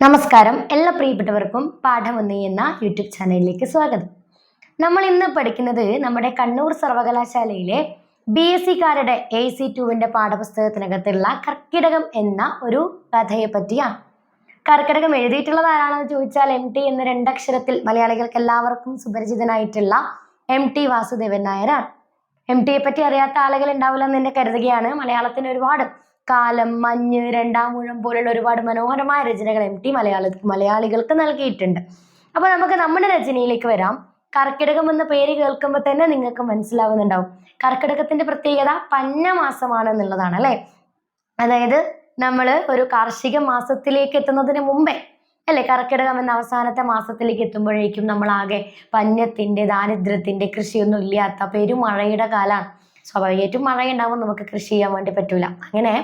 നമസ്കാരം. എല്ലാ പ്രിയപ്പെട്ടവർക്കും പാഠം ഒന്ന് എന്ന യൂട്യൂബ് ചാനലിലേക്ക് സ്വാഗതം. നമ്മൾ ഇന്ന് പഠിക്കുന്നത് നമ്മുടെ കണ്ണൂർ സർവകലാശാലയിലെ ബി എസ് സിക്കാരുടെ എ സി ടുവിന്റെ പാഠപുസ്തകത്തിനകത്തുള്ള കർക്കിടകം എന്ന ഒരു കഥയെ പറ്റിയാണ്. കർക്കിടകം എഴുതിയിട്ടുള്ളത് ആരാണെന്ന് ചോദിച്ചാൽ എം ടി എന്ന രണ്ടക്ഷരത്തിൽ മലയാളികൾക്ക് എല്ലാവർക്കും സുപരിചിതനായിട്ടുള്ള എം ടി വാസുദേവൻ നായരാണ്. എം ടിയെ പറ്റി അറിയാത്ത ആളുകൾ ഉണ്ടാവില്ല എന്ന് എന്നെ കരുതുകയാണ് മലയാളത്തിന് ഒരുപാട്. കാലം മഞ്ഞ് രണ്ടാം മുഴം പോലുള്ള ഒരുപാട് മനോഹരമായ രചനകൾ എം ടി മലയാള മലയാളികൾക്ക് നൽകിയിട്ടുണ്ട്. അപ്പോൾ നമുക്ക് നമ്മുടെ രചനയിലേക്ക് വരാം. കർക്കിടകം എന്ന പേര് കേൾക്കുമ്പോൾ തന്നെ നിങ്ങൾക്ക് മനസ്സിലാവുന്നുണ്ടാവും. കർക്കിടകത്തിന്റെ പ്രത്യേകത പഞ്ഞമാസമാണ് എന്നുള്ളതാണ് അല്ലേ? അതായത് നമ്മൾ ഒരു കാർഷിക മാസത്തിലേക്ക് എത്തുന്നതിന് മുമ്പേ അല്ലേ? കർക്കിടകം എന്ന അവസാനത്തെ മാസത്തിലേക്ക് എത്തുമ്പോഴേക്കും നമ്മൾ ആകെ പഞ്ഞത്തിന്റെ ദാരിദ്ര്യത്തിന്റെ കൃഷിയൊന്നും ഇല്ലാത്ത പെരുമഴയുടെ കാലമാണ് സ്വാഭാവികമായിട്ടും മഴയുണ്ടാവും നമുക്ക് കൃഷി ചെയ്യാൻ വേണ്ടി പറ്റൂല. അങ്ങനെ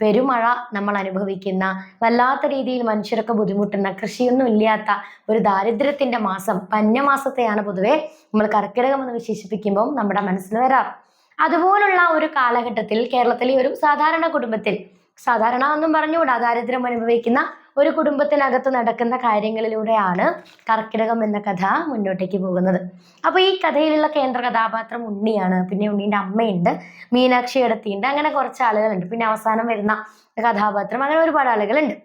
പെരുമഴ നമ്മൾ അനുഭവിക്കുന്ന വല്ലാത്ത രീതിയിൽ മനുഷ്യരൊക്കെ ബുദ്ധിമുട്ടുന്ന കൃഷിയൊന്നും ഇല്ലാത്ത ഒരു ദാരിദ്ര്യത്തിന്റെ മാസം പഞ്ഞമാസത്തെയാണ് പൊതുവെ നമ്മൾ കർക്കിടകം എന്ന് വിശേഷിപ്പിക്കുമ്പോൾ നമ്മുടെ മനസ്സിൽ വരാറ്. അതുപോലുള്ള ഒരു കാലഘട്ടത്തിൽ കേരളത്തിലെ ഒരു സാധാരണ കുടുംബത്തിൽ സാധാരണ എന്നും പറഞ്ഞുകൂടാ ദാരിദ്ര്യം അനുഭവിക്കുന്ന ഒരു കുടുംബത്തിനകത്ത് നടക്കുന്ന കാര്യങ്ങളിലൂടെയാണ് കർക്കിടകം എന്ന കഥ മുന്നോട്ടേക്ക് പോകുന്നത്. അപ്പോൾ ഈ കഥയിലുള്ള കേന്ദ്ര കഥാപാത്രം ഉണ്ണിയാണ് പിന്നെ ഉണ്ണീന്റെ അമ്മയുണ്ട് മീനാക്ഷി എടത്തിയുണ്ട് അങ്ങനെ കുറച്ച് ആളുകളുണ്ട്. പിന്നെ അവസാനം വരുന്ന കഥാപാത്രം അങ്ങനെ ഒരുപാട് ആളുകളുണ്ട്.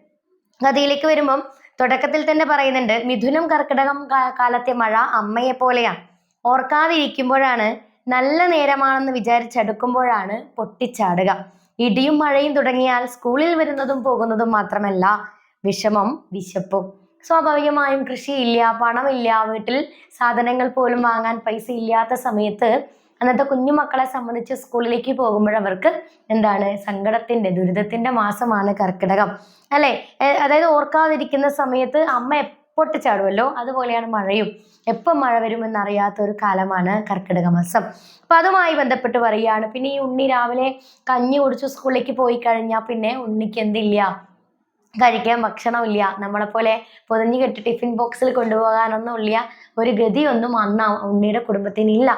കഥയിലേക്ക് വരുമ്പം തുടക്കത്തിൽ തന്നെ പറയുന്നുണ്ട് മിഥുനം കർക്കിടകം കാലത്തെ മഴ അമ്മയെ പോലെയാണ്. ഓർക്കാതിരിക്കുമ്പോഴാണ് നല്ല നേരമാണെന്ന് വിചാരിച്ചെടുക്കുമ്പോഴാണ് പൊട്ടിച്ചാടുക. ഇടിയും മഴയും തുടങ്ങിയാൽ സ്കൂളിൽ വരുന്നതും പോകുന്നതും മാത്രമല്ല വിഷമം വിശപ്പും. സ്വാഭാവികമായും കൃഷി കൃഷിയില്ല പണമില്ല വീട്ടിൽ സാധനങ്ങൾ പോലും വാങ്ങാൻ പൈസ ഇല്ലാത്ത സമയത്ത് അന്നത്തെ കുഞ്ഞു മക്കളെ സംബന്ധിച്ച് സ്കൂളിലേക്ക് പോകുമ്പോഴവർക്ക് എന്താണ്? സങ്കടത്തിന്റെ ദുരിതത്തിന്റെ മാസമാണ് കർക്കിടകം. അല്ലെ? അതായത് ഓർക്കാതിരിക്കുന്ന സമയത്ത് അമ്മ എപ്പോട്ട് ചാടുമല്ലോ അതുപോലെയാണ് മഴയും. എപ്പം മഴ വരുമെന്ന് അറിയാത്ത ഒരു കാലമാണ് കർക്കിടക മാസം. അപ്പൊ അതുമായി ബന്ധപ്പെട്ട് പറയുകയാണ് പിന്നെ ഈ ഉണ്ണി രാവിലെ കഞ്ഞി കുടിച്ച് സ്കൂളിലേക്ക് പോയി കഴിഞ്ഞാൽ പിന്നെ ഉണ്ണിക്ക് എന്തില്ല? കഴിക്കാൻ ഭക്ഷണമില്ല. നമ്മളെപ്പോലെ പൊതിഞ്ഞു കെട്ടി ടിഫിൻ ബോക്സിൽ കൊണ്ടുപോകാനൊന്നും ഇല്ല. ഒരു ഗതിയൊന്നും അന്ന് ഉണ്ണിയുടെ കുടുംബത്തിനില്ല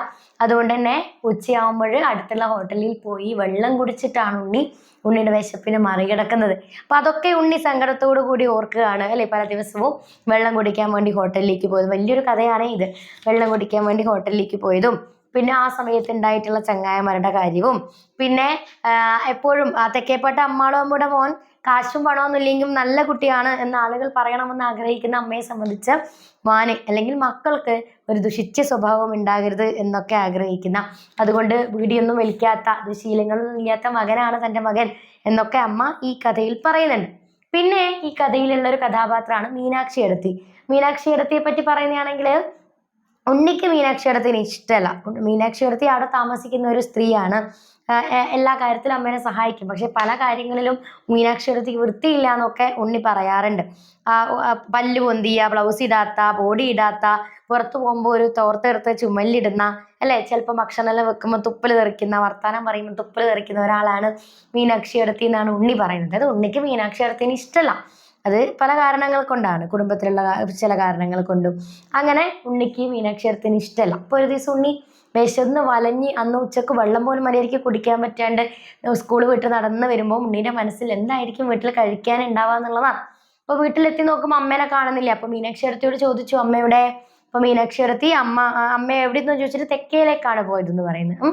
അതുകൊണ്ട് തന്നെ ഉച്ചയാകുമ്പോൾ അടുത്തുള്ള ഹോട്ടലിൽ പോയി വെള്ളം കുടിച്ചിട്ടാണ് ഉണ്ണി ഉണ്ണിയുടെ വിശപ്പിനെ മറികടക്കുന്നത്. അപ്പൊ അതൊക്കെ ഉണ്ണി സങ്കടത്തോടു കൂടി ഓർക്കുകയാണ് അല്ലെ? പല ദിവസവും വെള്ളം കുടിക്കാൻ വേണ്ടി ഹോട്ടലിലേക്ക് പോയത്. വലിയൊരു കഥയാണ് ഇത്. വെള്ളം കുടിക്കാൻ വേണ്ടി ഹോട്ടലിലേക്ക് പോയതും. പിന്നെ ആ സമയത്ത് ഉണ്ടായിട്ടുള്ള ചങ്ങായമാരുടെ കാര്യവും. പിന്നെ എപ്പോഴും തെക്കേപ്പെട്ട അമ്മാളും അമ്മയുടെ മോൻ കാശും പണമൊന്നും ഇല്ലെങ്കിലും നല്ല കുട്ടിയാണ് എന്ന് ആളുകൾ പറയണമെന്ന് ആഗ്രഹിക്കുന്ന അമ്മയെ സംബന്ധിച്ച് മോന് അല്ലെങ്കിൽ മക്കൾക്ക് ഒരു ദുഷിച്ച സ്വഭാവം ഉണ്ടാകരുത് എന്നൊക്കെ ആഗ്രഹിക്കുന്ന അതുകൊണ്ട് വീടിയൊന്നും വലിക്കാത്ത ദുശീലങ്ങളൊന്നും ഇല്ലാത്ത മകനാണ് തന്റെ മകൻ എന്നൊക്കെ അമ്മ ഈ കഥയിൽ പറയുന്നുണ്ട്. പിന്നെ ഈ കഥയിലുള്ള ഒരു കഥാപാത്രമാണ് മീനാക്ഷി എടത്തി മീനാക്ഷി എടത്തിയെ പറ്റി പറയുകയാണെങ്കിൽ ഉണ്ണിക്ക് മീനാക്ഷി ഇടത്തിന് ഇഷ്ടമല്ല മീനാക്ഷി ഇടത്തി അവിടെ താമസിക്കുന്ന ഒരു സ്ത്രീയാണ്. എല്ലാ കാര്യത്തിലും അമ്മേനെ സഹായിക്കും. പക്ഷെ പല കാര്യങ്ങളിലും മീനാക്ഷി ഇടത്തിക്ക് വൃത്തിയില്ല എന്നൊക്കെ ഉണ്ണി പറയാറുണ്ട്. പല്ല് പൊന്തിയ ബ്ലൗസ് ഇടാത്ത ബോഡി ഇടാത്ത പുറത്തു പോകുമ്പോൾ ഒരു തോർത്തെടുത്ത് ചുമല്ലിടുന്ന അല്ലെ? ചിലപ്പോൾ ഭക്ഷണമെല്ലാം വെക്കുമ്പോൾ തുപ്പൽ തെറിക്കുന്ന വർത്താനം പറയുമ്പോൾ തുപ്പൽ തെറിക്കുന്ന ഒരാളാണ് മീനാക്ഷി ഇടത്തി എന്നാണ് ഉണ്ണി പറയുന്നത്. അത് ഉണ്ണിക്ക് മീനാക്ഷി ഇടത്തിന് ഇഷ്ടമല്ല അത് പല കാരണങ്ങൾ കൊണ്ടാണ്. കുടുംബത്തിലുള്ള ചില കാരണങ്ങൾ കൊണ്ടും. അങ്ങനെ ഉണ്ണിക്ക് മീനാക്ഷരത്തിന് ഇഷ്ടമല്ല അപ്പോൾ ഒരു ദിവസം ഉണ്ണി വിശന്ന് വലഞ്ഞ് അന്ന് ഉച്ചയ്ക്ക് വെള്ളം പോലും മര്യാദയ്ക്ക് കുടിക്കാൻ പറ്റാണ്ട് സ്കൂൾ വിട്ട് നടന്ന് വരുമ്പോൾ ഉണ്ണീന്റെ മനസ്സിൽ എന്തായിരിക്കും വീട്ടിൽ കഴിക്കാൻ ഉണ്ടാവുക എന്നുള്ളതാണ് അപ്പോൾ വീട്ടിലെത്തി നോക്കുമ്പോൾ അമ്മേനെ കാണുന്നില്ല. അപ്പോൾ മീനാക്ഷരത്തിയോട് ചോദിച്ചു അമ്മയുടെ അപ്പോൾ മീനാക്ഷരത്തി അമ്മ അമ്മ എവിടെയെന്ന് ചോദിച്ചിട്ട് തെക്കേലേക്കാണ് പോയതെന്ന് പറയുന്നത്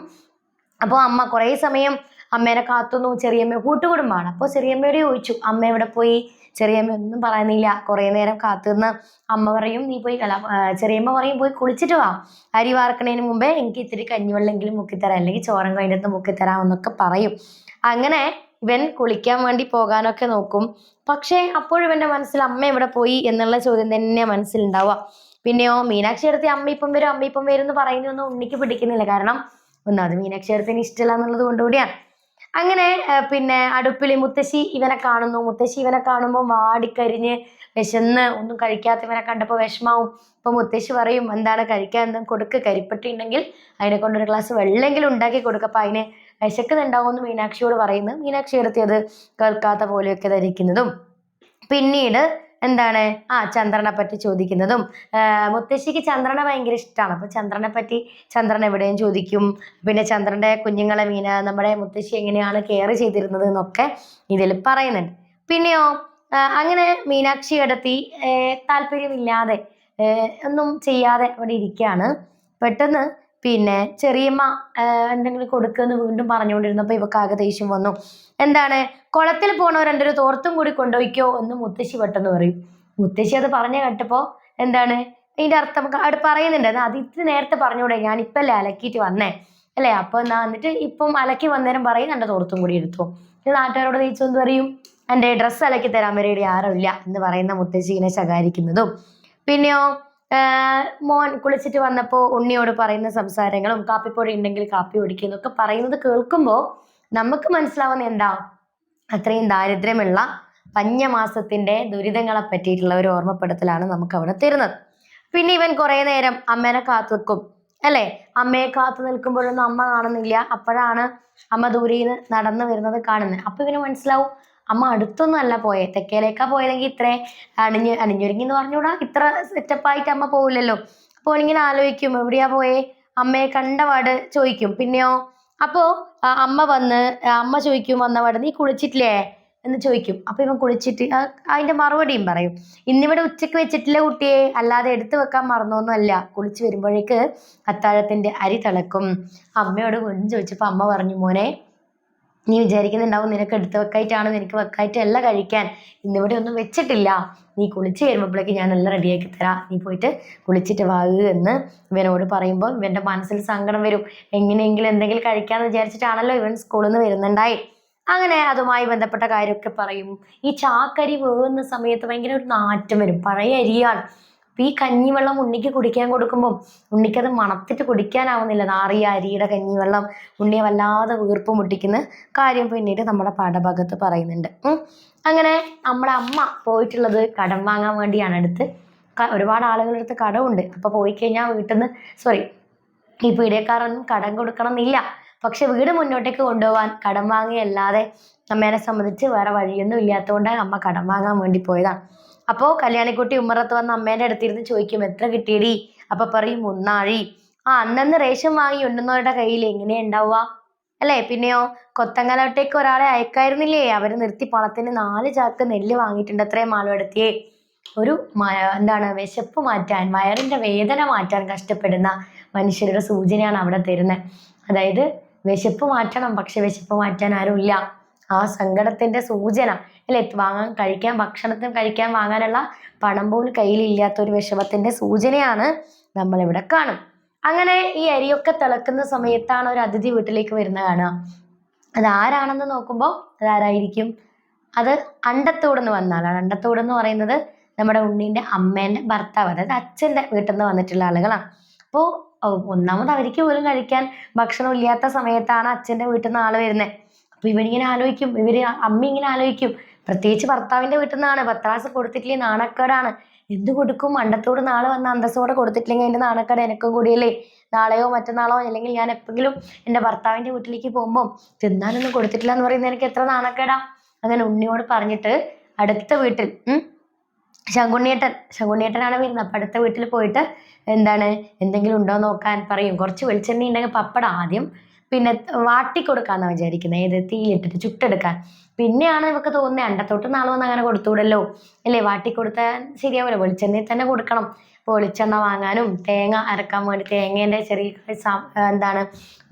അപ്പോൾ അമ്മ കുറേ സമയം അമ്മേനെ കാത്തുന്നു. ചെറിയമ്മ കൂട്ടുകുടുംബമാണ് അപ്പോൾ ചെറിയമ്മയോട് ചോദിച്ചു അമ്മ എവിടെ പോയി? ചെറിയമ്മ ഒന്നും പറയുന്നില്ല. കുറേ നേരം കാത്തുനിന്ന് അമ്മ പറയും നീ പോയി അല്ല ചെറിയമ്മ പറയും പോയി കുളിച്ചിട്ട് വാ. അരി വാർക്കണേന് മുമ്പേ എനിക്ക് ഇത്തിരി കഞ്ഞിവെള്ളമെങ്കിലും മുക്കിത്തരാം. അല്ലെങ്കിൽ ചോരം കഴിഞ്ഞിട്ട് മുക്കിത്തരാം എന്നൊക്കെ പറയും. അങ്ങനെ ഇവൻ കുളിക്കാൻ വേണ്ടി പോകാനൊക്കെ നോക്കും. പക്ഷേ അപ്പോഴും ഇവന്റെ മനസ്സിൽ അമ്മ എവിടെ പോയി എന്നുള്ള ചോദ്യം തന്നെ മനസ്സിലുണ്ടാവുക. പിന്നെയോ മീനാക്ഷി എടുത്ത് അമ്മ ഇപ്പം വരും അമ്മ ഇപ്പം വരും എന്ന് പറയുന്നൊന്നും ഉണ്ണിക്ക് പിടിക്കുന്നില്ല. കാരണം ഒന്നാമത് മീനാക്ഷി എടുത്തിന് ഇഷ്ടമില്ല എന്നുള്ളത് കൊണ്ടുകൂടിയാണ് അങ്ങനെ പിന്നെ അടുപ്പിൽ മുത്തശ്ശി ഇവനെ കാണുന്നു. മുത്തശ്ശി ഇവനെ കാണുമ്പോൾ വാടിക്കരിഞ്ഞ് വിശന്ന് ഒന്നും കഴിക്കാത്ത ഇവനെ കണ്ടപ്പോൾ വിഷമാവും. അപ്പോൾ മുത്തശ്ശി പറയും എന്താണ് കഴിക്കാൻ? എന്തും കൊടുക്ക്. കരിപ്പെട്ടി ഉണ്ടെങ്കിൽ അതിനെ കൊണ്ടൊരു ഗ്ലാസ് വെള്ളമെങ്കിലും ഉണ്ടാക്കി കൊടുക്കപ്പോൾ അതിന് വിശക്കുന്നുണ്ടാവും എന്ന് മീനാക്ഷിയോട് പറയുന്നു. മീനാക്ഷി എടുത്തി അത് കേൾക്കാത്ത പോലെയൊക്കെ ധരിക്കുന്നതും. പിന്നീട് എന്താണ്? ആ ചന്ദ്രനെ പറ്റി ചോദിക്കുന്നതും. മുത്തശ്ശിക്ക് ചന്ദ്രനെ ഭയങ്കര ഇഷ്ടമാണ് അപ്പോൾ ചന്ദ്രനെ പറ്റി ചന്ദ്രൻ എവിടെയും ചോദിക്കും. പിന്നെ ചന്ദ്രന്റെ കുഞ്ഞുങ്ങളെ മീന നമ്മുടെ മുത്തശ്ശി എങ്ങനെയാണ് കെയർ ചെയ്തിരുന്നത് എന്നൊക്കെ ഇതിൽ പറയുന്നുണ്ട്. പിന്നെയോ അങ്ങനെ മീനാക്ഷി കടത്തി താല്പര്യമില്ലാതെ ഒന്നും ചെയ്യാതെ അവിടെ ഇരിക്കുകയാണ്. പെട്ടെന്ന് പിന്നെ ചെറിയമ്മ എന്തെങ്കിലും കൊടുക്കുമെന്ന് വീണ്ടും പറഞ്ഞുകൊണ്ടിരുന്നപ്പോൾ ഇവക്ക് ആകെ ദേഷ്യം വന്നു. എന്താണ്? കുളത്തിൽ പോണവർ എന്റെ ഒരു തോർത്തും കൂടി കൊണ്ടുപോയിക്കോ എന്ന് മുത്തശ്ശി പെട്ടെന്ന് പറയും. മുത്തശ്ശി അത് പറഞ്ഞു കേട്ടപ്പോൾ എന്താണ്? ഇതിന്റെ അർത്ഥം അവിടെ പറയുന്നുണ്ട്. അത് ഇത്തിരി നേരത്തെ പറഞ്ഞുകൂടെ ഞാൻ ഇപ്പം അല്ലേ അലക്കിയിട്ട് വന്നേ. അല്ലേ? അപ്പോൾ എന്നാ എന്നിട്ട് ഇപ്പം അലക്കി വന്നേരം പറയും എന്റെ തോർത്തും കൂടി എടുത്തു. നാട്ടുകാരോട് ചോദിച്ചു എന്ന് പറയും എന്റെ ഡ്രസ്സ് അലക്കി തരാൻ വരെ ഇവിടെ ഇല്ല എന്ന് പറയുന്ന മുത്തശ്ശി ഇങ്ങനെ ശകാരിക്കുന്നതും. പിന്നെയോ മോൻ കുളിച്ചിട്ട് വന്നപ്പോൾ ഉണ്ണിയോട് പറയുന്ന സംസാരങ്ങളും കാപ്പിപ്പൊടി ഉണ്ടെങ്കിൽ കാപ്പി കുടിക്കുന്നൊക്കെ പറയുന്നത് കേൾക്കുമ്പോൾ നമുക്ക് മനസ്സിലാവുന്ന എന്താ? അത്രയും ദാരിദ്ര്യമുള്ള പഞ്ഞമാസത്തിന്റെ ദുരിതങ്ങളെ പറ്റിയിട്ടുള്ള ഒരു ഓർമ്മപ്പെടുത്തലാണ് നമുക്ക് അവിടെ തരുന്നത്. പിന്നെ ഇവൻ കുറേ നേരം അമ്മേനെ കാത്തു നിൽക്കും. അല്ലേ? അമ്മയെ കാത്തു നിൽക്കുമ്പോഴൊന്നും അമ്മ കാണുന്നില്ല. അപ്പോഴാണ് അമ്മ ദൂരെ നിന്ന് നടന്നു വരുന്നത് കാണുന്നത്. അപ്പൊ ഇവന് മനസ്സിലാവും അമ്മ അടുത്തൊന്നും അല്ല പോയെ. തെക്കേലേക്കാ പോയതെങ്കിൽ ഇത്രേ അണിഞ്ഞ് അണിഞ്ഞൊരുങ്ങി എന്ന് പറഞ്ഞുകൂടാ ഇത്ര സെറ്റപ്പായിട്ട് അമ്മ പോവില്ലല്ലോ. അപ്പോൾ ഇങ്ങനെ ആലോചിക്കും എവിടെയാ പോയേ? അമ്മയെ കണ്ടപാട് ചോദിക്കും. പിന്നെയോ? അപ്പോ അമ്മ വന്ന് അമ്മ ചോദിക്കും വന്നപാട് നീ കുളിച്ചിട്ടില്ലേ? എന്ന് ചോദിക്കും. അപ്പൊ ഇവൻ കുളിച്ചിട്ട് അതിന്റെ മറുപടിയും പറയും. ഇന്നിവിടെ ഉച്ചയ്ക്ക് വെച്ചിട്ടില്ല കുട്ടിയെ? അല്ലാതെ എടുത്തു വെക്കാൻ മറന്നൊന്നുമല്ല. കുളിച്ച് വരുമ്പോഴേക്ക് അത്താഴത്തിന്റെ അരി തിളക്കും. അമ്മയോട് വീണ്ടും ചോദിച്ചപ്പോ അമ്മ പറഞ്ഞു മോനെ നീ വിചാരിക്കുന്നുണ്ടാവും നിനക്ക് എടുത്ത് വെക്കായിട്ടാണ് നിനക്ക് വെക്കായിട്ടല്ല കഴിക്കാൻ. ഇന്നിവിടെ ഒന്നും വെച്ചിട്ടില്ല. നീ കുളിച്ച് വരുമ്പോഴേക്ക് ഞാൻ എല്ലാം റെഡിയാക്കി തരാം. നീ പോയിട്ട് കുളിച്ചിട്ട് വാങ്ങുക എന്ന് ഇവനോട് പറയുമ്പോൾ ഇവന്റെ മനസ്സിൽ സങ്കടം വരും. എങ്ങനെയെങ്കിലും എന്തെങ്കിലും കഴിക്കാമെന്ന് വിചാരിച്ചിട്ടാണല്ലോ ഇവൻ സ്കൂളിൽ നിന്ന് വരുന്നുണ്ടായി. അങ്ങനെ അതുമായി ബന്ധപ്പെട്ട കാര്യമൊക്കെ പറയും. ഈ ചാക്കരി വേവുന്ന സമയത്ത് ഭയങ്കര ഒരു നാറ്റം വരും. പഴയ അരിയാണ്. അപ്പം ഈ കഞ്ഞിവെള്ളം ഉണ്ണിക്ക് കുടിക്കാൻ കൊടുക്കുമ്പോൾ ഉണ്ണിക്കത് മണത്തിട്ട് കുടിക്കാനാവുന്നില്ല. നാറിയ അരിയുടെ കഞ്ഞിവെള്ളം ഉണ്ണിയെ വല്ലാതെ വീർപ്പ് മുട്ടിക്കുന്ന കാര്യം പിന്നീട് നമ്മുടെ പാഠഭാഗത്ത് പറയുന്നുണ്ട്. അങ്ങനെ നമ്മുടെ അമ്മ പോയിട്ടുള്ളത് കടം വാങ്ങാൻ വേണ്ടിയാണ്. അടുത്ത് ഒരുപാട് ആളുകളുടെ അടുത്ത് കടമുണ്ട് അപ്പോൾ പോയി കഴിഞ്ഞാൽ വീട്ടിൽ നിന്ന് സോറി ഈ പീഡിയക്കാരൊന്നും കടം കൊടുക്കണം എന്നില്ല പക്ഷെ വീട് മുന്നോട്ടേക്ക് കൊണ്ടുപോകാൻ കടം വാങ്ങിയല്ലാതെ അമ്മേനെ സംബന്ധിച്ച് വേറെ വഴിയൊന്നും ഇല്ലാത്തതുകൊണ്ട് അമ്മ കടം വാങ്ങാൻ വേണ്ടി പോയതാണ് അപ്പോൾ കല്യാണിക്കുട്ടി ഉമ്മറത്ത് വന്ന് അമ്മേന്റെ അടുത്തിരുന്ന് ചോദിക്കും എത്ര കിട്ടിയടി? അപ്പൊ പറയും മുന്നാഴി. ആ അന്നന്ന് റേഷൻ വാങ്ങി ഉണ്ണുന്നവരുടെ കയ്യിൽ എങ്ങനെയാ ഉണ്ടാവുക അല്ലേ? പിന്നെയോ കൊത്തങ്കലോട്ടേക്ക് ഒരാളെ അയക്കായിരുന്നില്ലേ? അവർ നിർത്തി പണത്തിന് നാല് ചാക്ക് നെല്ല് വാങ്ങിയിട്ടുണ്ട് അത്രയും മാലമെടുത്തിയേ ഒരു എന്താണ് വിശപ്പ് മാറ്റാൻ വയറിന്റെ വേദന മാറ്റാൻ കഷ്ടപ്പെടുന്ന മനുഷ്യരുടെ സൂചനയാണ് അവിടെ തരുന്നത് അതായത് വിശപ്പ് മാറ്റണം പക്ഷെ വിശപ്പ് മാറ്റാൻ ആരുമില്ല. ആ സങ്കടത്തിന്റെ സൂചന. അല്ലെ? വാങ്ങാൻ കഴിക്കാൻ ഭക്ഷണത്തിന് കഴിക്കാൻ വാങ്ങാനുള്ള പണം പോലും കയ്യിലില്ലാത്ത ഒരു വിഷമത്തിന്റെ സൂചനയാണ് നമ്മൾ ഇവിടെ കാണും അങ്ങനെ ഈ അരിയൊക്കെ തിളക്കുന്ന സമയത്താണ് ഒരു അതിഥി വീട്ടിലേക്ക് വരുന്ന കാണുക. അത് ആരാണെന്ന് നോക്കുമ്പോൾ അതാരായിരിക്കും? അത് അണ്ടത്തോട് നിന്ന് വന്ന ആളാണ്. അണ്ടത്തോട് എന്ന് പറയുന്നത് നമ്മുടെ ഉണ്ണീന്റെ അമ്മേന്റെ ഭർത്താവ് അതായത് അച്ഛന്റെ വീട്ടിൽ നിന്ന് വന്നിട്ടുള്ള ആളുകളാണ്. അപ്പോൾ ഒന്നാമത് അവർക്ക് പോലും കഴിക്കാൻ ഭക്ഷണം ഇല്ലാത്ത സമയത്താണ് അച്ഛന്റെ വീട്ടിൽ നിന്ന് ആൾ വരുന്നത്. അപ്പോൾ ഇവനിങ്ങനെ ആലോചിക്കും. ഇവർ അമ്മ ഇങ്ങനെ ആലോചിക്കും. പ്രത്യേകിച്ച് ഭർത്താവിന്റെ വീട്ടിൽ നിന്നാണ് പത്രാസ് കൊടുത്തിട്ടില്ലേ? നാണക്കേടാണ്. എന്ത് കൊടുക്കും? അണ്ടത്തോട് നാളെ വന്ന അന്തസ്സോടെ കൊടുത്തിട്ടില്ലെങ്കിൽ എന്റെ നാണക്കേട് എനിക്കും കൂടിയല്ലേ? നാളെയോ മറ്റന്നാളോ? അല്ലെങ്കിൽ ഞാൻ എപ്പോഴെങ്കിലും എന്റെ ഭർത്താവിന്റെ വീട്ടിലേക്ക് പോകുമ്പോൾ തിന്നാനൊന്നും കൊടുത്തിട്ടില്ല എന്ന് പറയുന്നത് എനിക്ക് എത്ര നാണക്കേടാ? അങ്ങനെ ഉണ്ണിയോട് പറഞ്ഞിട്ട് അടുത്ത വീട്ടിൽ ശങ്കുണ്ണിയേട്ടൻ. ശങ്കുണ്ണിയേട്ടനാണ് വരുന്നത്. അപ്പം അടുത്ത വീട്ടിൽ പോയിട്ട് എന്താണ്? എന്തെങ്കിലും ഉണ്ടോ നോക്കാൻ പറയും. കുറച്ച് വെളിച്ചെണ്ണ ഉണ്ടെങ്കിൽ പപ്പടം ആദ്യം പിന്നെ വാട്ടി കൊടുക്കാന്നാണ് വിചാരിക്കുന്നത് ഏത് തീയിലിട്ടിട്ട് ചുട്ടെടുക്കാൻ. പിന്നെയാണ് ഇവക്ക് തോന്നുന്നത് അണ്ടത്തോട്ട് നാളെ വന്ന് അങ്ങനെ കൊടുത്തുവിടല്ലോ. അല്ലേ? വാട്ടിക്കൊടുത്താൽ ശരിയാവില്ല വെളിച്ചെണ്ണയിൽ തന്നെ കൊടുക്കണം. അപ്പോൾ വെളിച്ചെണ്ണ വാങ്ങാനും തേങ്ങ അരക്കാൻ വേണ്ടി തേങ്ങേന്റെ ചെറിയ എന്താണ്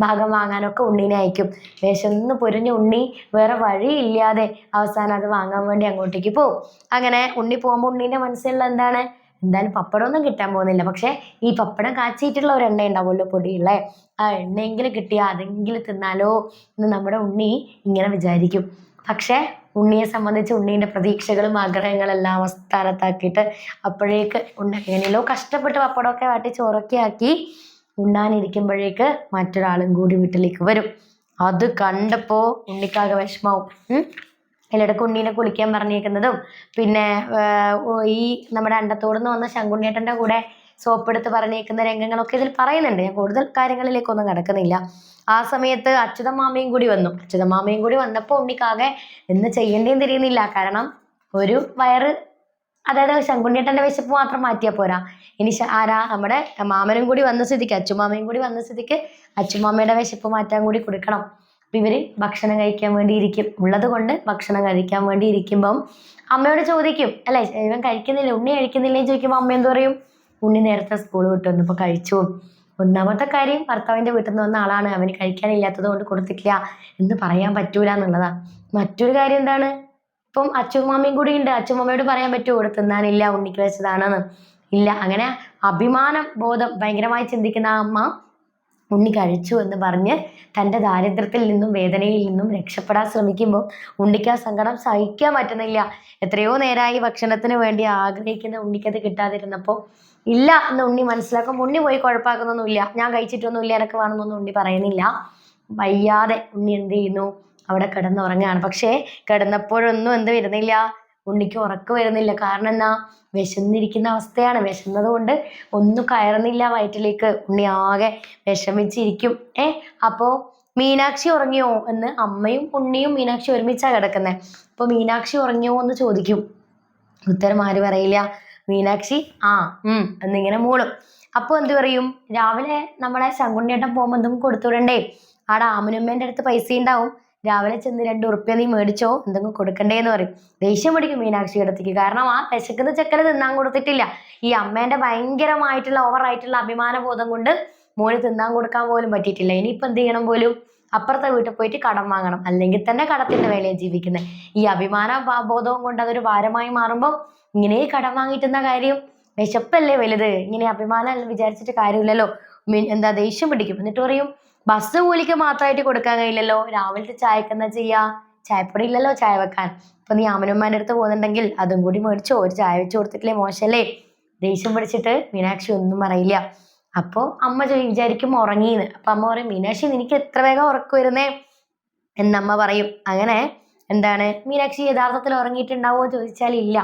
ഭാഗം വാങ്ങാനും ഒക്കെ ഉണ്ണീനെ അയക്കും. ഒന്ന് പൊരിഞ്ഞ ഉണ്ണി വേറെ വഴിയില്ലാതെ അവസാനം അത് വാങ്ങാൻ വേണ്ടി അങ്ങോട്ടേക്ക് പോകും അങ്ങനെ ഉണ്ണി പോകുമ്പോൾ ഉണ്ണീന്റെ മനസ്സിലുള്ള എന്താണ് എന്തായാലും പപ്പടമൊന്നും കിട്ടാൻ പോകുന്നില്ല. പക്ഷേ ഈ പപ്പടം കാച്ചിയിട്ടുള്ള ഒരു എണ്ണ ഉണ്ടാവുമല്ലോ പൊടിയുള്ളേ. ആ എണ്ണയെങ്കിലും കിട്ടിയാൽ അതെങ്കിലും തിന്നാലോ എന്ന് നമ്മുടെ ഉണ്ണി ഇങ്ങനെ വിചാരിക്കും. പക്ഷേ ഉണ്ണിയെ സംബന്ധിച്ച് ഉണ്ണീന്റെ പ്രതീക്ഷകളും ആഗ്രഹങ്ങളെല്ലാം അവസ്ഥാനത്താക്കിയിട്ട് അപ്പോഴേക്ക് ഉണ്ണ എങ്ങനെയല്ലോ കഷ്ടപ്പെട്ട് പപ്പടമൊക്കെ വാട്ടി ചോറൊക്കെ ആക്കി ഉണ്ണാനിരിക്കുമ്പോഴേക്ക് മറ്റൊരാളും കൂടി വീട്ടിലേക്ക് വരും. അത് കണ്ടപ്പോൾ ഉണ്ണിക്കാകെ വിഷമാവും. ഇതിലിടക്ക് ഉണ്ണീനെ കുളിക്കാൻ പറഞ്ഞേക്കുന്നതും പിന്നെ ഈ നമ്മുടെ അണ്ടത്തോട് നിന്ന് വന്ന ശങ്കുണ്ണിയേട്ടന്റെ കൂടെ സോപ്പെടുത്ത് പറഞ്ഞേക്കുന്ന രംഗങ്ങളൊക്കെ ഇതിൽ പറയുന്നുണ്ട്. ഞാൻ കൂടുതൽ കാര്യങ്ങളിലേക്കൊന്നും കടക്കുന്നില്ല. ആ സമയത്ത് അച്യുതമാമയും കൂടി വന്നു. അച്യുതമാമയും കൂടി വന്നപ്പോൾ ഉണ്ണിക്കാകെ എന്ന് ചെയ്യേണ്ടതെന്ന് തിരിയുന്നില്ല. കാരണം ഒരു വയറ് അതായത് ശങ്കുണ്ണിയേട്ടന്റെ വിശപ്പ് മാത്രം മാറ്റിയാൽ പോരാ. ഇനി ആരാ? നമ്മുടെ മാമനും കൂടി വന്ന സ്ഥിതിക്ക് അച്ചുമാമയും കൂടി വന്ന സ്ഥിതിക്ക് അച്ചുമാമയുടെ വിശപ്പ് മാറ്റാൻ കൂടി കൊടുക്കണം. ഇവർ ഭക്ഷണം കഴിക്കാൻ വേണ്ടി ഇരിക്കും ഉള്ളത് കൊണ്ട് ഭക്ഷണം കഴിക്കാൻ വേണ്ടി ഇരിക്കുമ്പം അമ്മയോട് ചോദിക്കും. അല്ലേ ഇവൻ കഴിക്കുന്നില്ല? ഉണ്ണി കഴിക്കുന്നില്ലേ ചോദിക്കുമ്പോൾ അമ്മ എന്ത് പറയും? ഉണ്ണി നേരത്തെ സ്കൂൾ വിട്ടു വന്നപ്പോൾ കഴിച്ചു. ഒന്നാമത്തെ കാര്യം ഭർത്താവിന്റെ വീട്ടിൽ നിന്ന് വന്ന ആളാണ്. അവന് കഴിക്കാനില്ലാത്തത് കൊണ്ട് കൊടുത്തിട്ടില്ല എന്ന് പറയാൻ പറ്റൂല എന്നുള്ളതാണ് മറ്റൊരു കാര്യം എന്താണ്? ഇപ്പം അച്ചുമാമയും കൂടി ഉണ്ട്. അച്ചുമാമയോട് പറയാൻ പറ്റുമോ ഇവിടെ തിന്നാനില്ല ഉണ്ണിക്ക് വെച്ചതാണെന്ന്. ഇല്ല അങ്ങനെ അഭിമാനം ബോധം ഭയങ്കരമായി ചിന്തിക്കുന്ന അമ്മ ഉണ്ണി കഴിച്ചു എന്ന് പറഞ്ഞ് തന്റെ ദാരിദ്ര്യത്തിൽ നിന്നും വേദനയിൽ നിന്നും രക്ഷപ്പെടാൻ ശ്രമിക്കുമ്പോൾ ഉണ്ണിക്ക് ആ സങ്കടം സഹിക്കാൻ പറ്റുന്നില്ല. എത്രയോ നേരമായി ഭക്ഷണത്തിന് വേണ്ടി ആഗ്രഹിക്കുന്ന ഉണ്ണിക്കത് കിട്ടാതിരുന്നപ്പോൾ ഇല്ല എന്ന് ഉണ്ണി മനസ്സിലാക്കും ഉണ്ണി പോയി കുഴപ്പമാക്കുന്നൊന്നുമില്ല. ഞാൻ കഴിച്ചിട്ടൊന്നുമില്ല എന്നൊക്കെ വേണമെന്നൊന്നും ഉണ്ണി പറയുന്നില്ല. വയ്യാതെ ഉണ്ണി എന്ത് ചെയ്യുന്നു? അവിടെ കിടന്നുറങ്ങുകയാണ്. പക്ഷേ കിടന്നപ്പോഴൊന്നും എന്ത് വരുന്നില്ല. ഉണ്ണിക്ക് ഉറക്കം വരുന്നില്ല. കാരണം എന്നാ വിശന്നിരിക്കുന്ന അവസ്ഥയാണ്. വിശന്നത് കൊണ്ട് ഒന്നും കയറുന്നില്ല വയറ്റിലേക്ക്. ഉണ്ണി ആകെ വിഷമിച്ചിരിക്കും. ഏ? അപ്പോൾ മീനാക്ഷി ഉറങ്ങിയോ എന്ന് അമ്മയും ഉണ്ണിയും മീനാക്ഷി ഒരുമിച്ചാണ് കിടക്കുന്നത് അപ്പോൾ മീനാക്ഷി ഉറങ്ങിയോ എന്ന് ചോദിക്കും. ഉത്തരം ആര് പറയില്ല. മീനാക്ഷി ആ ഉം എന്നിങ്ങനെ മൂളും. അപ്പോൾ എന്ത് പറയും? രാവിലെ നമ്മളെ ശങ്കുണ്ണിയേട്ടൻ പോകുമ്പോൾ എന്തും കൊടുത്തുവിടണ്ടേ? ആടാ അമ്മനുമ്മേന്റെ അടുത്ത് പൈസ ഉണ്ടാവും രാവിലെ ചെന്ന് രണ്ട് ഉറുപ്പ്യ നീ മേടിച്ചോ? എന്തെങ്കിലും കൊടുക്കണ്ടേന്ന് പറയും. ദേഷ്യം പിടിക്കും മീനാക്ഷി അടുത്തേക്ക്. കാരണം ആ വിശക്കുന്ന ചെക്കന് തിന്നാൻ കൊടുത്തിട്ടില്ല. ഈ അമ്മേന്റെ ഭയങ്കരമായിട്ടുള്ള ഓവറായിട്ടുള്ള അഭിമാന ബോധം കൊണ്ട് മോന് തിന്നാൻ കൊടുക്കാൻ പോലും പറ്റിയിട്ടില്ല. ഇനിയിപ്പോൾ എന്ത് ചെയ്യണം പോലും? അപ്പുറത്തെ വീട്ടിൽ പോയിട്ട് കടം വാങ്ങണം. അല്ലെങ്കിൽ തന്നെ കടത്തിന്റെ വേലയെ ജീവിക്കുന്നത്. ഈ അഭിമാന ബോധവും കൊണ്ട് അതൊരു ഭാരമായി മാറുമ്പോൾ ഇങ്ങനെ കടം വാങ്ങിയിട്ടുന്ന കാര്യം? വിശപ്പല്ലേ വലുത്? ഇങ്ങനെ അഭിമാനം വിചാരിച്ചിട്ട് കാര്യമില്ലല്ലോ. എന്താ ദേഷ്യം പിടിക്കും. എന്നിട്ട് പറയും ബസ് കൂലിക്ക് മാത്രമായിട്ട് കൊടുക്കാൻ കഴിയില്ലല്ലോ. രാവിലത്തെ ചായക്ക് എന്താ ചെയ്യാ? ചായപ്പൊടി ഇല്ലല്ലോ ചായ വെക്കാൻ ഇപ്പൊ നീ അമ്മനുമ്മാന്റെ അടുത്ത് പോകുന്നുണ്ടെങ്കിൽ അതും കൂടി മേടിച്ചോ. ഒരു ചായ വെച്ച് കൊടുത്തിട്ടില്ലേ മോശമല്ലേ ദേഷ്യം പിടിച്ചിട്ട് മീനാക്ഷി ഒന്നും പറയില്ല. അപ്പോൾ അമ്മ വിചാരിക്കും ഉറങ്ങിയെന്ന് അപ്പൊ അമ്മ പറയും മീനാക്ഷി നിനക്ക് എത്ര വേഗം ഉറക്കം വരുന്നേ? എന്നമ്മ പറയും. അങ്ങനെ എന്താണ്? മീനാക്ഷി യഥാർത്ഥത്തിൽ ഉറങ്ങിയിട്ടുണ്ടാവോ എന്ന് ചോദിച്ചാൽ ഇല്ല.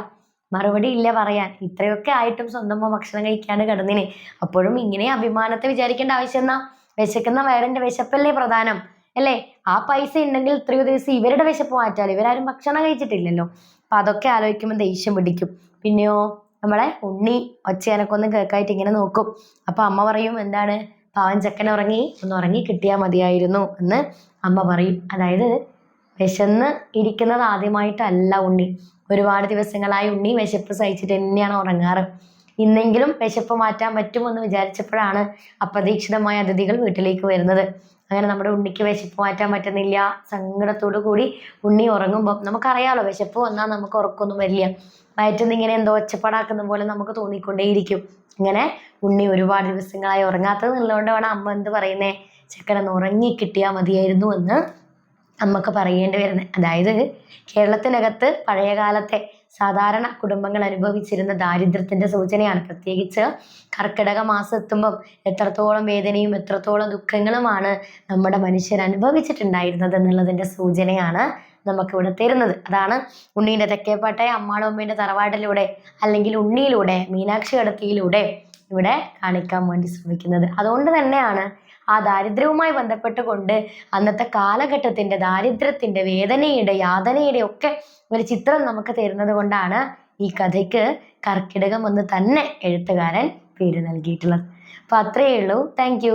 മറുപടി ഇല്ല പറയാൻ. ഇത്രയൊക്കെ ആയിട്ടും സ്വന്തം ഭക്ഷണം കഴിക്കാണ്ട് കിടന്നിനെ. അപ്പോഴും ഇങ്ങനെ അഭിമാനത്തെ വിചാരിക്കേണ്ട ആവശ്യം എന്നാ വിശക്കുന്ന വയറിന്റെ വിശപ്പല്ലേ പ്രധാനം അല്ലേ? ആ പൈസ ഉണ്ടെങ്കിൽ ഇത്രയോ ദിവസം ഇവരുടെ വിശപ്പ് മാറ്റാലോ? ഇവരാരും ഭക്ഷണം കഴിച്ചിട്ടില്ലല്ലോ. അപ്പൊ അതൊക്കെ ആലോചിക്കുമ്പോൾ ദേഷ്യം പിടിക്കും. പിന്നെയോ നമ്മളെ ഉണ്ണി ഒച്ചയനക്കൊന്നും കേൾക്കായിട്ട് ഇങ്ങനെ നോക്കും. അപ്പൊ അമ്മ പറയും എന്താണ്? പാവൻ ചക്കൻ ഉറങ്ങി ഒന്ന് ഉറങ്ങി കിട്ടിയാൽ മതിയായിരുന്നു എന്ന് അമ്മ പറയും. അതായത് വിശന്ന് ഇരിക്കുന്നത് ആദ്യമായിട്ടല്ല ഉണ്ണി. ഒരുപാട് ദിവസങ്ങളായി ഉണ്ണി വിശപ്പ് സഹിച്ചിട്ട് തന്നെയാണ് ഉറങ്ങാറ്. ഇന്നെങ്കിലും വിശപ്പ് മാറ്റാൻ പറ്റുമെന്ന് വിചാരിച്ചപ്പോഴാണ് അപ്രതീക്ഷിതമായ അതിഥികൾ വീട്ടിലേക്ക് വരുന്നത്. അങ്ങനെ നമ്മുടെ ഉണ്ണിക്ക് വിശപ്പ് മാറ്റാൻ പറ്റുന്നില്ല. സങ്കടത്തോടു കൂടി ഉണ്ണി ഉറങ്ങുമ്പോൾ നമുക്കറിയാലോ വിശപ്പ് വന്നാൽ നമുക്ക് ഉറക്കൊന്നും വരില്ല. വയറ്റിൽ നിന്ന് ഇങ്ങനെ എന്തോ ഒച്ചപ്പാടാക്കുന്ന പോലെ നമുക്ക് തോന്നിക്കൊണ്ടേയിരിക്കും. ഇങ്ങനെ ഉണ്ണി ഒരുപാട് ദിവസങ്ങളായി ഉറങ്ങാത്തത് എന്നുള്ളതുകൊണ്ടാണ് അമ്മ എന്ത് പറയുന്നേ? ചെക്കനൊന്ന് ഉറങ്ങി കിട്ടിയാൽ മതിയായിരുന്നു എന്ന് നമുക്ക് പറയേണ്ടി വരുന്നത് അതായത് കേരളത്തിനകത്ത് പഴയകാലത്തെ സാധാരണ കുടുംബങ്ങൾ അനുഭവിച്ചിരുന്ന ദാരിദ്ര്യത്തിന്റെ സൂചനയാണ്. പ്രത്യേകിച്ച് കർക്കിടക മാസം എത്തുമ്പം എത്രത്തോളം വേദനയും എത്രത്തോളം ദുഃഖങ്ങളുമാണ് നമ്മുടെ മനുഷ്യർ അനുഭവിച്ചിട്ടുണ്ടായിരുന്നത് എന്നുള്ളതിന്റെ സൂചനയാണ് നമുക്കിവിടെ തരുന്നത്. അതാണ് ഉണ്ണീന്റെ തെക്കേപ്പാട്ടെ അമ്മാളമ്മേന്റെ തറവാടിലൂടെ അല്ലെങ്കിൽ ഉണ്ണിയിലൂടെ മീനാക്ഷി കടത്തിയിലൂടെ ഇവിടെ കാണിക്കാൻ വേണ്ടി ശ്രമിക്കുന്നത്. അതുകൊണ്ട് തന്നെയാണ് ആ ദാരിദ്ര്യവുമായി ബന്ധപ്പെട്ടുകൊണ്ട് അന്നത്തെ കാലഘട്ടത്തിന്റെ ദാരിദ്ര്യത്തിന്റെ വേദനയുടെ യാതനയുടെ ഒക്കെ ഒരു ചിത്രം നമുക്ക് തരുന്നത് കൊണ്ടാണ് ഈ കഥയ്ക്ക് കർക്കിടകം എന്ന് തന്നെ എഴുത്തുകാരൻ പേര് നൽകിയിട്ടുള്ളത്. അപ്പൊ അത്രയേ ഉള്ളൂ. താങ്ക്